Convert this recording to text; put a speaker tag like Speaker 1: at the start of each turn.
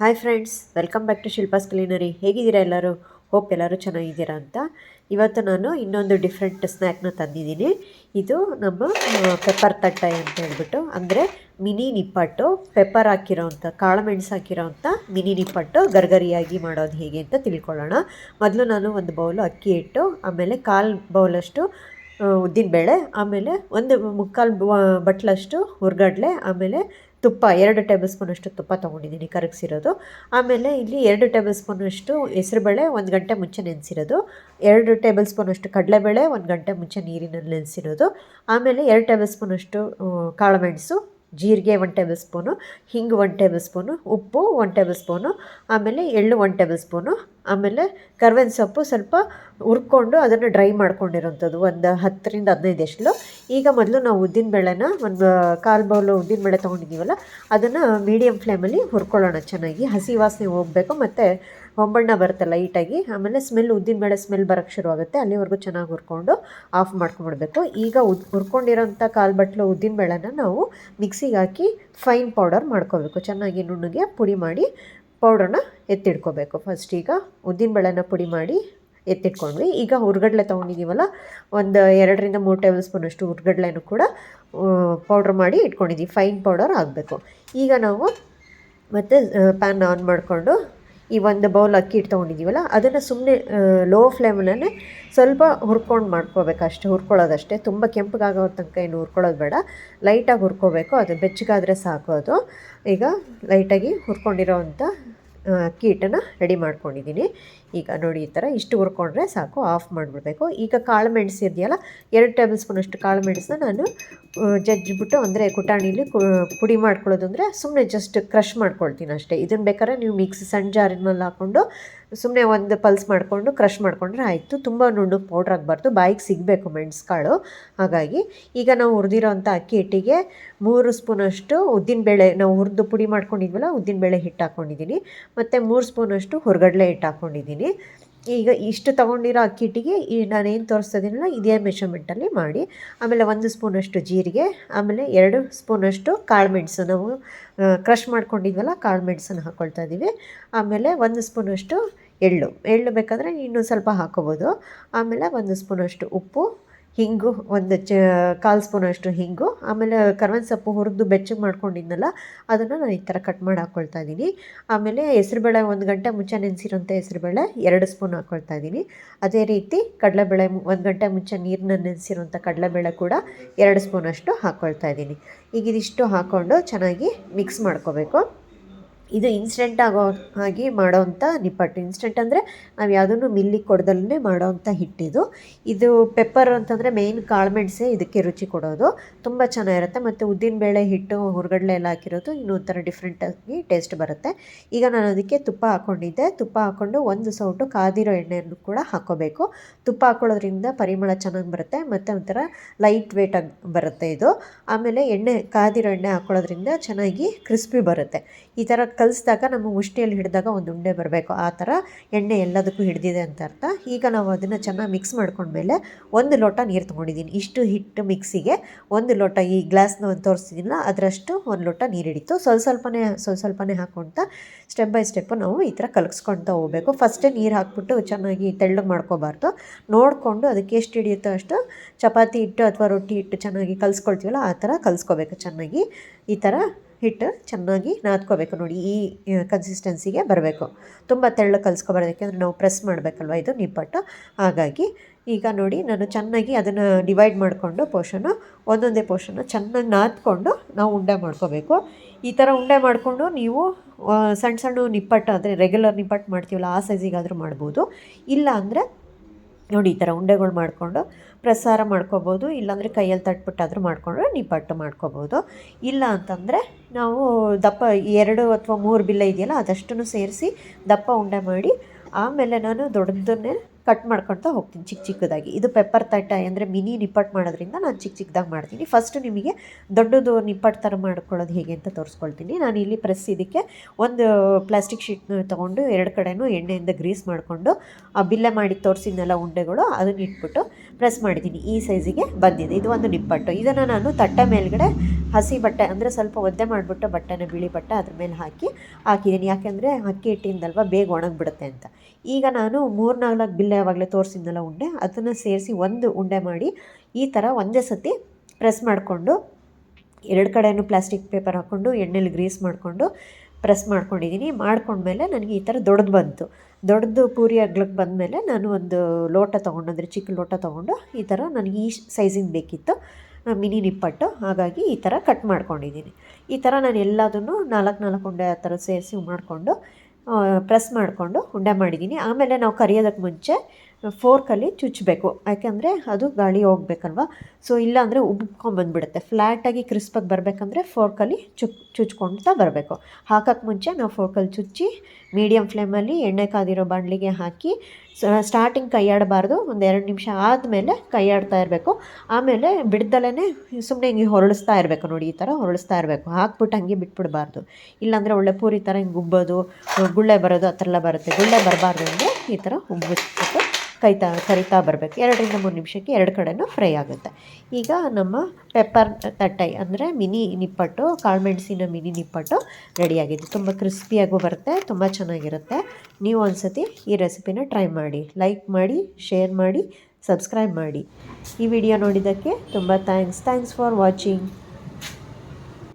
Speaker 1: Hi friends welcome back to Shilpa's culinary ಹೇಗಿದ್ದೀರಾ ಎಲ್ಲರೂ? Hope ಎಲ್ಲರೂ ಚೆನ್ನಾಗಿದ್ದೀರಾ ಅಂತ. ಇವತ್ತು ನಾನು ಇನ್ನೊಂದು ಡಿಫ್ರೆಂಟ್ ಸ್ನ್ಯಾಕ್ನ ತಂದಿದ್ದೀನಿ. ಇದು ನಮ್ಮ ಪೆಪ್ಪರ್ ತಟ್ಟೆ ಅಂತ ಹೇಳ್ಬಿಟ್ಟು, ಅಂದರೆ ಮಿನಿ ನಿಪ್ಪಟ್ಟು ಪೆಪ್ಪರ್ ಹಾಕಿರೋವಂಥ ಕಾಳುಮೆಣಸು ಹಾಕಿರೋವಂಥ ಮಿನಿ ನಿಪ್ಪಟ್ಟು ಗರ್ಗರಿಯಾಗಿ ಮಾಡೋದು ಹೇಗೆ ಅಂತ ತಿಳ್ಕೊಳ್ಳೋಣ. ಮೊದಲು ನಾನು ಒಂದು ಬೌಲು ಅಕ್ಕಿ ಹಿಟ್ಟು ಆಮೇಲೆ ಕಾಲು ಬೌಲಷ್ಟು ಉದ್ದಿನಬೇಳೆ, ಆಮೇಲೆ ಒಂದು ಮುಕ್ಕಾಲು ಬಟ್ಲಷ್ಟು ಹುರ್ಗಡ್ಲೆ, ಆಮೇಲೆ ತುಪ್ಪ, ಎರಡು ಟೇಬಲ್ ಸ್ಪೂನಷ್ಟು ತುಪ್ಪ ತೊಗೊಂಡಿದ್ದೀನಿ ಕರಗಿಸಿರೋದು. ಆಮೇಲೆ ಇಲ್ಲಿ ಎರಡು ಟೇಬಲ್ ಸ್ಪೂನಷ್ಟು ಹೆಸರುಬೇಳೆ ಒಂದು ಗಂಟೆ ಮುಂಚೆ ನೆನೆಸಿರೋದು. ಎರಡು ಟೇಬಲ್ ಸ್ಪೂನಷ್ಟು ಕಡಲೆಬೇಳೆ ಒಂದು ಗಂಟೆ ಮುಂಚೆ ನೀರಿನಲ್ಲಿ ನೆನೆಸಿರೋದು. ಆಮೇಲೆ ಎರಡು ಟೇಬಲ್ ಸ್ಪೂನಷ್ಟು ಕಾಳುಮೆಣಸು, ಜೀರಿಗೆ ಒನ್ ಟೇಬಲ್ ಸ್ಪೂನು, ಹಿಂಗೆ ಒನ್ ಟೇಬಲ್ ಸ್ಪೂನು, ಉಪ್ಪು ಒನ್ ಟೇಬಲ್ ಸ್ಪೂನು, ಆಮೇಲೆ ಎಳ್ಳು ಒನ್ ಟೇಬಲ್ ಸ್ಪೂನು ಆಮೇಲೆ ಕರ್ಬೇವಿನ ಸೊಪ್ಪು ಸ್ವಲ್ಪ ಹುರ್ಕೊಂಡು ಅದನ್ನು ಡ್ರೈ ಮಾಡ್ಕೊಂಡಿರೋಂಥದ್ದು, ಒಂದು ಹತ್ತರಿಂದ ಹದಿನೈದು ಎಷ್ಟಲು. ಈಗ ಮೊದಲು ನಾವು ಉದ್ದಿನ ಬೇಳೆನ ಒಂದು ಕಾಲು ಬೌಲು ಉದ್ದಿನಬೇಳೆ ತೊಗೊಂಡಿದ್ದೀವಲ್ಲ, ಅದನ್ನು ಮೀಡಿಯಮ್ ಫ್ಲೇಮಲ್ಲಿ ಹುರ್ಕೊಳ್ಳೋಣ. ಚೆನ್ನಾಗಿ ಹಸಿ ವಾಸನೆ ಹೋಗಬೇಕು, ಮತ್ತು ಹೊಂಬಣ್ಣ ಬರುತ್ತೆ ಲೈಟಾಗಿ ಆಮೇಲೆ ಸ್ಮೆಲ್ ಉದ್ದಿನಬೇಳೆ ಸ್ಮೆಲ್ ಬರೋಕ್ಕೆ ಶುರುವಾಗುತ್ತೆ. ಅಲ್ಲಿವರೆಗೂ ಚೆನ್ನಾಗಿ ಹುರ್ಕೊಂಡು ಆಫ್ ಮಾಡ್ಕೊಂಡ್ಬಿಡ್ಬೇಕು ಈಗ ಉದ್, ಹುರ್ಕೊಂಡಿರೋಂಥ ಕಾಲು ಬಟ್ಲು ಉದ್ದಿನಬೇಳೆನ ನಾವು ಮಿಕ್ಸಿಗೆ ಹಾಕಿ ಫೈನ್ ಪೌಡರ್ ಮಾಡ್ಕೋಬೇಕು. ಚೆನ್ನಾಗಿ ನುಣ್ಣಗೆ ಪುಡಿ ಮಾಡಿ ಪೌಡ್ರನ್ನ ಎತ್ತಿಟ್ಕೋಬೇಕು. ಫಸ್ಟ್ ಈಗ ಉದ್ದಿನಬೇಳೆನ ಪುಡಿ ಮಾಡಿ ಎತ್ತಿಟ್ಕೊಂಡ್ವಿ. ಈಗ ಹುರ್ಗಡ್ಲೆ ತೊಗೊಂಡಿದ್ದೀವಲ್ಲ ಒಂದು ಎರಡರಿಂದ ಮೂರು ಟೇಬಲ್ ಸ್ಪೂನಷ್ಟು ಹುರ್ಗಡ್ಲೆನೂ ಕೂಡ ಪೌಡ್ರ್ ಮಾಡಿ ಇಟ್ಕೊಂಡಿದ್ದೀವಿ ಫೈನ್ ಪೌಡರ್ ಆಗಬೇಕು. ಈಗ ನಾವು ಮತ್ತು ಪ್ಯಾನ್ ಆನ್ ಮಾಡಿಕೊಂಡು ಈ ಒಂದು ಬೌಲ್ ಅಕ್ಕಿ ಹಿಟ್ಟು ತೊಗೊಂಡಿದ್ದೀವಲ್ಲ ಅದನ್ನು ಸುಮ್ಮನೆ ಲೋ ಫ್ಲೇಮಲ್ಲೇ ಸ್ವಲ್ಪ ಹುರ್ಕೊಂಡು ಮಾಡ್ಕೋಬೇಕು. ಅಷ್ಟೇ ಹುರ್ಕೊಳ್ಳೋದಷ್ಟೇ. ತುಂಬ ಕೆಂಪಗಾಗೋ ತನಕ ಏನು ಹುರ್ಕೊಳ್ಳೋದು ಬೇಡ. ಲೈಟಾಗಿ ಹುರ್ಕೋಬೇಕು. ಅದು ಬೆಚ್ಚಗಾದರೆ ಸಾಕು ಅದು. ಈಗ ಲೈಟಾಗಿ ಹುರ್ಕೊಂಡಿರೋ ಅಂಥ ಆ, ಅಕ್ಕಿ ರೆಡಿ ಮಾಡ್ಕೊಂಡಿದ್ದೀನಿ. ಈಗ ನೋಡಿ ಈ ಥರ ಇಷ್ಟು ಹುರ್ಕೊಂಡ್ರೆ ಸಾಕು, ಆಫ್ ಮಾಡಿಬಿಡ್ಬೇಕು. ಈಗ ಕಾಳು ಮೆಣಸು ಇದೆಯಲ್ಲ, ಎರಡು ಟೇಬಲ್ ಸ್ಪೂನಷ್ಟು ಕಾಳು ಮೆಣಸನ್ನ ನಾನು ಜಜ್ಜಿಬಿಟ್ಟು ಅಂದರೆ ಕುಟಾಣಿಲಿ ಪುಡಿ ಮಾಡ್ಕೊಳ್ಳೋದು ಅಂದರೆ ಸುಮ್ಮನೆ ಜಸ್ಟ್ ಕ್ರಷ್ ಮಾಡ್ಕೊಳ್ತೀನಿ ಅಷ್ಟೇ. ಇದನ್ನು ಬೇಕಾದ್ರೆ ನೀವು ಮಿಕ್ಸಿ ಸಣ್ಣ ಜಾರಿನಲ್ಲಿ ಹಾಕ್ಕೊಂಡು ಸುಮ್ಮನೆ ಒಂದು ಪಲ್ಸ್ ಮಾಡಿಕೊಂಡು ಕ್ರಷ್ ಮಾಡಿಕೊಂಡ್ರೆ ಆಯಿತು. ತುಂಬ ನುಣ್ಣು ಪೌಡ್ರ್ ಆಗಬಾರ್ದು. ಬಾಯಿಗೆ ಸಿಗಬೇಕು ಮೆಣಸುಕಾಳು ಹಾಗಾಗಿ ಈಗ ನಾವು ಹುರಿದಿರೋಂಥ ಅಕ್ಕಿ ಹಿಟ್ಟಿಗೆ ಮೂರು ಸ್ಪೂನಷ್ಟು ಉದ್ದಿನಬೇಳೆ, ನಾವು ಹುರಿದು ಪುಡಿ ಮಾಡ್ಕೊಂಡಿದ್ವಲ್ಲ, ಉದ್ದಿನಬೇಳೆ ಹಿಟ್ಟು ಹಾಕ್ಕೊಂಡಿದ್ದೀನಿ ಮತ್ತು ಮೂರು ಸ್ಪೂನಷ್ಟು ಹುರ್ಗಡ್ಲೆ ಹಿಟ್ಟು ಹಾಕ್ಕೊಂಡಿದ್ದೀನಿ ಈಗ ಇಷ್ಟು ತೊಗೊಂಡಿರೋ ಅಕ್ಕಿ ಹಿಟ್ಟಿಗೆ ಈ ನಾನೇನು ತೋರಿಸ್ತಿದ್ದೀನಲ್ಲ ಇದೇ ಮೆಷರ್ಮೆಂಟಲ್ಲಿ ಮಾಡಿ. ಆಮೇಲೆ ಒಂದು ಸ್ಪೂನಷ್ಟು ಜೀರಿಗೆ, ಆಮೇಲೆ ಎರಡು ಸ್ಪೂನಷ್ಟು ಕಾಳುಮೆಣಸು ನಾವು ಕ್ರಷ್ ಮಾಡ್ಕೊಂಡಿದ್ವಲ್ಲ ಕಾಳುಮೆಣಸನ್ನು ಹಾಕ್ಕೊಳ್ತಾ ಇದ್ದೀವಿ. ಆಮೇಲೆ ಒಂದು ಸ್ಪೂನಷ್ಟು ಎಳ್ಳು. ಎಳ್ಳು ಬೇಕಾದರೆ ಇನ್ನೂ ಸ್ವಲ್ಪ ಹಾಕೋಬೋದು. ಆಮೇಲೆ ಒಂದು ಸ್ಪೂನಷ್ಟು ಉಪ್ಪು ಹಿಂಗು, ಒಂದು ಚ, ಕಾಲು ಸ್ಪೂನಷ್ಟು ಹಿಂಗು, ಆಮೇಲೆ ಕರ್ವನ್ ಸೊಪ್ಪು ಹುರಿದು ಬೆಚ್ಚಗೆ ಮಾಡ್ಕೊಂಡಿದ್ನಲ್ಲ, ಅದನ್ನು ನಾನು ಈ ಥರ ಕಟ್ ಮಾಡಿ ಹಾಕ್ಕೊಳ್ತಾ ಇದ್ದೀನಿ ಆಮೇಲೆ ಹೆಸರುಬೇಳೆ ಒಂದು ಗಂಟೆ ಮುಂಚೆ ನೆನೆಸಿರೋಂಥ ಹೆಸರುಬೇಳೆ ಎರಡು ಸ್ಪೂನ್ ಹಾಕ್ಕೊಳ್ತಾ ಇದ್ದೀನಿ ಅದೇ ರೀತಿ ಕಡಲೆಬೇಳೆ ಒಂದು ಗಂಟೆ ಮುಂಚೆ ನೀರನ್ನ ನೆನೆಸಿರೋಂಥ ಕಡಲೆಬೇಳೆ ಕೂಡ ಎರಡು ಸ್ಪೂನಷ್ಟು ಹಾಕ್ಕೊಳ್ತಾ ಇದ್ದೀನಿ ಈಗ ಇದಿಷ್ಟು ಹಾಕ್ಕೊಂಡು ಚೆನ್ನಾಗಿ ಮಿಕ್ಸ್ ಮಾಡ್ಕೋಬೇಕು. ಇದು ಇನ್ಸ್ಟೆಂಟ್ ಆಗೋ ಆಗಿ ಮಾಡೋವಂಥ ನಿಪ್ಪಟ್ಟು. ಇನ್ಸ್ಟೆಂಟ್ ಅಂದರೆ ನಾವು ಯಾವುದನ್ನು ಮಿಲ್ಲಿಗೆ ಕೊಡ್ದಲ್ಲೇ ಮಾಡೋವಂಥ ಹಿಟ್ಟಿದು ಇದು. ಪೆಪ್ಪರ್ ಅಂತಂದರೆ ಮೇಯ್ನ್ ಕಾಳುಮೆಣಸೇ ಇದಕ್ಕೆ ರುಚಿ ಕೊಡೋದು. ತುಂಬ ಚೆನ್ನಾಗಿರುತ್ತೆ ಮತ್ತು ಉದ್ದಿನಬೇಳೆ ಹಿಟ್ಟು ಹೊರಗಡೆ ಎಲ್ಲ ಹಾಕಿರೋದು ಇನ್ನೂ ಒಂಥರ ಡಿಫ್ರೆಂಟಾಗಿ ಟೇಸ್ಟ್ ಬರುತ್ತೆ. ಈಗ ನಾನು ಅದಕ್ಕೆ ತುಪ್ಪ ಹಾಕ್ಕೊಂಡಿದ್ದೆ ತುಪ್ಪ ಹಾಕ್ಕೊಂಡು ಒಂದು ಸೌಟು ಕಾದಿರೋ ಎಣ್ಣೆಯನ್ನು ಕೂಡ ಹಾಕ್ಕೋಬೇಕು ತುಪ್ಪ ಹಾಕ್ಕೊಳ್ಳೋದ್ರಿಂದ ಪರಿಮಳ ಚೆನ್ನಾಗಿ ಬರುತ್ತೆ ಮತ್ತು ಒಂಥರ ಲೈಟ್ ವೇಟಾಗಿ ಬರುತ್ತೆ ಇದು. ಆಮೇಲೆ ಎಣ್ಣೆ ಕಾದಿರೋ ಎಣ್ಣೆ ಹಾಕ್ಕೊಳ್ಳೋದ್ರಿಂದ ಚೆನ್ನಾಗಿ ಕ್ರಿಸ್ಪಿ ಬರುತ್ತೆ. ಈ ಥರ ಕಲಿಸಿದಾಗ ನಮ್ಮ ಮುಷ್ಟಿಯಲ್ಲಿ ಹಿಡಿದಾಗ ಒಂದು ಉಂಡೆ ಬರಬೇಕು. ಆ ಥರ ಎಣ್ಣೆ ಎಲ್ಲದಕ್ಕೂ ಹಿಡಿದಿದೆ ಅಂತ ಅರ್ಥ. ಈಗ ನಾವು ಅದನ್ನು ಚೆನ್ನಾಗಿ ಮಿಕ್ಸ್ ಮಾಡ್ಕೊಂಡ್ಮೇಲೆ ಒಂದು ಲೋಟ ನೀರು ತೊಗೊಂಡಿದ್ದೀನಿ ಇಷ್ಟು ಹಿಟ್ಟು ಮಿಕ್ಸಿಗೆ ಒಂದು ಲೋಟ ಈ ಗ್ಲಾಸ್ನ ಒಂದು ತೋರಿಸ್ತಿದ್ದೀನಲ್ಲ ಅದರಷ್ಟು ಒಂದು ಲೋಟ ನೀರು ಹಿಡಿತು. ಸ್ವಲ್ಪ ಸ್ವಲ್ಪನೇ ಸ್ವಲ್ಪ ಸ್ವಲ್ಪನೇ ಹಾಕ್ಕೊಳ್ತಾ ಸ್ಟೆಪ್ ಬೈ ಸ್ಟೆಪ್ಪು ನಾವು ಈ ಥರ ಕಲಗಿಸ್ಕೊಳ್ತಾ ಹೋಗಬೇಕು. ಫಸ್ಟೇ ನೀರು ಹಾಕ್ಬಿಟ್ಟು ಚೆನ್ನಾಗಿ ತೆಳ್ಳಗೆ ಮಾಡ್ಕೋಬಾರ್ದು. ನೋಡಿಕೊಂಡು ಅದಕ್ಕೆ ಎಷ್ಟು ಹಿಡಿಯುತ್ತೋ ಅಷ್ಟು ಚಪಾತಿ ಹಿಟ್ಟು ಅಥವಾ ರೊಟ್ಟಿ ಹಿಟ್ಟು ಚೆನ್ನಾಗಿ ಕಲಿಸ್ಕೊಳ್ತೀವಲ್ಲ, ಆ ಥರ ಕಲಿಸ್ಕೋಬೇಕು ಚೆನ್ನಾಗಿ. ಈ ಥರ ಹಿಟ್ಟು ಚೆನ್ನಾಗಿ ನಾದ್ಕೋಬೇಕು ನೋಡಿ, ಈ ಕನ್ಸಿಸ್ಟೆನ್ಸಿಗೆ ಬರಬೇಕು. ತುಂಬ ತೆಳ್ಳು ಕಲಿಸ್ಕೊಬಾರ್ದು ಯಾಕೆಂದರೆ ನಾವು ಪ್ರೆಸ್ ಮಾಡಬೇಕಲ್ವ ಇದು ನಿಪ್ಪಟ್ಟು? ಹಾಗಾಗಿ ಈಗ ನೋಡಿ, ನಾನು ಚೆನ್ನಾಗಿ ಅದನ್ನು ಡಿವೈಡ್ ಮಾಡಿಕೊಂಡು ಪೋರ್ಷನ್ನು ಒಂದೊಂದೇ ಪೋರ್ಷನ್ನ ಚೆನ್ನಾಗಿ ನಾದ್ಕೊಂಡು ನಾವು ಉಂಡೆ ಮಾಡ್ಕೋಬೇಕು. ಈ ಥರ ಉಂಡೆ ಮಾಡಿಕೊಂಡು ನೀವು ಸಣ್ಣ ಸಣ್ಣ ನಿಪ್ಪಟ್ಟು ಅಂದರೆ ರೆಗ್ಯುಲರ್ ನಿಪ್ಪಟ್ಟು ಮಾಡ್ತೀವಲ್ಲ, ಆ ಸೈಜಿಗಾದರೂ ಮಾಡ್ಬೋದು. ಇಲ್ಲ ಅಂದರೆ ನೋಡಿ, ಈ ಥರ ಉಂಡೆಗಳು ಮಾಡಿಕೊಂಡು ಪ್ರಸಾರ ಮಾಡ್ಕೋಬೋದು. ಇಲ್ಲಾಂದರೆ ಕೈಯಲ್ಲಿ ತಟ್ಬಿಟ್ಟಾದರೂ ಮಾಡಿಕೊಂಡ್ರೆ ನಿಪ್ಪಟ್ಟು ಮಾಡ್ಕೋಬೋದು. ಇಲ್ಲ ಅಂತಂದರೆ ನಾವು ದಪ್ಪ ಎರಡು ಅಥವಾ ಮೂರು ಬಿಲ್ಲ ಇದೆಯಲ್ಲ, ಅದಷ್ಟನ್ನು ಸೇರಿಸಿ ದಪ್ಪ ಉಂಡೆ ಮಾಡಿ, ಆಮೇಲೆ ನಾನು ದೊಡ್ಡದನ್ನೇ ಕಟ್ ಮಾಡ್ಕೊಳ್ತಾ ಹೋಗ್ತೀನಿ ಚಿಕ್ಕ ಚಿಕ್ಕದಾಗಿ. ಇದು ಪೆಪ್ಪರ್ ತಟ್ಟೆ ಅಂದರೆ ಮಿನಿ ನಿಪ್ಪಟ್ಟು ಮಾಡೋದ್ರಿಂದ ನಾನು ಚಿಕ್ಕ ಚಿಕ್ಕದಾಗಿ ಮಾಡ್ತೀನಿ. ಫಸ್ಟ್ ನಿಮಗೆ ದೊಡ್ಡದು ನಿಪ್ಪಟ್ಟು ಥರ ಮಾಡ್ಕೊಳ್ಳೋದು ಹೇಗೆ ಅಂತ ತೋರಿಸ್ಕೊಳ್ತೀನಿ. ನಾನು ಇಲ್ಲಿ ಪ್ರೆಸ್ ಇದಕ್ಕೆ ಒಂದು ಪ್ಲಾಸ್ಟಿಕ್ ಶೀಟ್ನ ತೊಗೊಂಡು ಎರಡು ಕಡೆನೂ ಎಣ್ಣೆಯಿಂದ ಗ್ರೀಸ್ ಮಾಡಿಕೊಂಡು, ಆ ಬಿಲ್ಲೆ ಮಾಡಿ ತೋರಿಸಿದ್ನೆಲ್ಲ ಉಂಡೆಗಳು ಅದನ್ನ ಇಟ್ಬಿಟ್ಟು ಪ್ರೆಸ್ ಮಾಡಿದ್ದೀನಿ ಈ ಸೈಜಿಗೆ ಬಂದಿದೆ. ಇದು ಒಂದು ನಿಪ್ಪಟ್ಟು. ಇದನ್ನು ನಾನು ತಟ್ಟೆ ಮೇಲ್ಗಡೆ ಹಸಿ ಬಟ್ಟೆ ಅಂದರೆ ಸ್ವಲ್ಪ ಒದ್ದೆ ಮಾಡಿಬಿಟ್ಟು ಬಟ್ಟೆನ ಬಿಳಿ ಬಟ್ಟೆ ಅದ್ರ ಮೇಲೆ ಹಾಕಿ ಹಾಕಿದ್ದೀನಿ. ಯಾಕೆಂದರೆ ಅಕ್ಕಿ ಹಿಟ್ಟಿಂದಲ್ವ ಬೇಗ ಒಣಗಿಬಿಡುತ್ತೆ ಅಂತ. ಈಗ ನಾನು ಮೂರು ನಾಲ್ಕು ಬಿಲ್ಲೆ ಯಾವಾಗಲೇ ತೋರಿಸಿದ್ನಲ್ಲ ಉಂಡೆ, ಅದನ್ನು ಸೇರಿಸಿ ಒಂದು ಉಂಡೆ ಮಾಡಿ ಈ ಥರ ಒಂದೇ ಸತಿ ಪ್ರೆಸ್ ಮಾಡಿಕೊಂಡು ಎರಡು ಕಡೆಯೂ ಪ್ಲಾಸ್ಟಿಕ್ ಪೇಪರ್ ಹಾಕ್ಕೊಂಡು ಎಣ್ಣೆಲಿ ಗ್ರೀಸ್ ಮಾಡಿಕೊಂಡು ಪ್ರೆಸ್ ಮಾಡ್ಕೊಂಡಿದ್ದೀನಿ. ಮಾಡ್ಕೊಂಡ್ಮೇಲೆ ನನಗೆ ಈ ಥರ ದೊಡ್ಡದು ಬಂತು. ದೊಡ್ಡದು ಪೂರಿ ಅಗ್ಲಕ್ಕೆ ಬಂದಮೇಲೆ ನಾನು ಒಂದು ಲೋಟ ತೊಗೊಂಡು, ಅಂದರೆ ಚಿಕ್ಕ ಲೋಟ ತೊಗೊಂಡು ಈ ಥರ ನನಗೆ ಈ ಸೈಜಿಂದು ಬೇಕಿತ್ತು. ಮಿನಿ ನಿಪ್ಪಟ್ಟು ಹಾಗಾಗಿ ಈ ಥರ ಕಟ್ ಮಾಡ್ಕೊಂಡಿದ್ದೀನಿ. ಈ ಥರ ನಾನು ಎಲ್ಲದನ್ನು ನಾಲ್ಕು ನಾಲ್ಕು ಉಂಡೆ ಆ ಥರ ಸೇರಿಸಿ ಮಾಡಿಕೊಂಡು ಪ್ರೆಸ್ ಮಾಡಿಕೊಂಡು ಉಂಡೆ ಮಾಡಿದ್ದೀನಿ. ಆಮೇಲೆ ನಾವು ಕರಿಯೋದಕ್ಕೆ ಮುಂಚೆ ಫೋರ್ಕಲ್ಲಿ ಚುಚ್ಚಬೇಕು ಯಾಕೆಂದರೆ ಅದು ಗಾಳಿ ಹೋಗ್ಬೇಕಲ್ವ? ಸೊ, ಇಲ್ಲಾಂದರೆ ಉಬ್ಕೊಂಬಂದ್ಬಿಡುತ್ತೆ ಫ್ಲ್ಯಾಟಾಗಿ ಕ್ರಿಸ್ಪಾಗಿ ಬರಬೇಕಂದ್ರೆ ಫೋರ್ಕಲ್ಲಿ ಚುಚ್ ಚುಚ್ಕೊಳ್ತಾ ಬರಬೇಕು. ಹಾಕೋಕ್ಕೆ ಮುಂಚೆ ನಾವು ಫೋರ್ಕಲ್ಲಿ ಚುಚ್ಚಿ ಮೀಡಿಯಮ್ ಫ್ಲೇಮಲ್ಲಿ ಎಣ್ಣೆ ಕಾದಿರೋ ಬಾಣಲಿಗೆ ಹಾಕಿ ಸ್ಟಾರ್ಟಿಂಗ್ ಕೈಯಾಡಬಾರ್ದು. ಒಂದು ಎರಡು ನಿಮಿಷ ಆದಮೇಲೆ ಕೈಯಾಡ್ತಾ ಇರಬೇಕು. ಆಮೇಲೆ ಬಿಡ್ದಲೇ ಸುಮ್ಮನೆ ಹಿಂಗೆ ಹೊರಳಿಸ್ತಾ ಇರಬೇಕು ನೋಡಿ, ಈ ಥರ ಹೊರಳಿಸ್ತಾ ಇರಬೇಕು. ಹಾಕ್ಬಿಟ್ಟು ಹಂಗೆ ಬಿಟ್ಬಿಡಬಾರ್ದು. ಇಲ್ಲಾಂದರೆ ಒಳ್ಳೆ ಪೂರಿ ಥರ ಹಿಂಗೆ ಉಬ್ಬೋದು, ಗುಳ್ಳೆ ಬರೋದು ಆ ಥರ ಎಲ್ಲ ಬರುತ್ತೆ. ಗುಳ್ಳೆ ಬರಬಾರ್ದು ಅಂದರೆ ಈ ಥರ ಉಬ್ಬಿಸ್ಬಿಟ್ಟು ಕೈತಾ ಕರಿತಾ ಬರಬೇಕು. ಎರಡರಿಂದ ಮೂರು ನಿಮಿಷಕ್ಕೆ ಎರಡು ಕಡೆನೂ ಫ್ರೈ ಆಗುತ್ತೆ. ಈಗ ನಮ್ಮ ಪೆಪ್ಪರ್ ತಟ್ಟೈ ಅಂದರೆ ಮಿನಿ ನಿಪ್ಪಟ್ಟು ಕಾಳುಮೆಣಸಿನ ಮಿನಿ ನಿಪ್ಪಟ್ಟು ರೆಡಿಯಾಗಿದೆ ತುಂಬ ಕ್ರಿಸ್ಪಿಯಾಗೂ ಬರುತ್ತೆ, ತುಂಬ ಚೆನ್ನಾಗಿರುತ್ತೆ. ನೀವು ಒಂದ್ಸತಿ ಈ ರೆಸಿಪಿನ ಟ್ರೈ ಮಾಡಿ ಲೈಕ್ ಮಾಡಿ ಶೇರ್ ಮಾಡಿ ಸಬ್ಸ್ಕ್ರೈಬ್ ಮಾಡಿ. ಈ ವಿಡಿಯೋ ನೋಡಿದ್ದಕ್ಕೆ ತುಂಬ ಥ್ಯಾಂಕ್ಸ್ ಥ್ಯಾಂಕ್ಸ್ ಫಾರ್ ವಾಚಿಂಗ್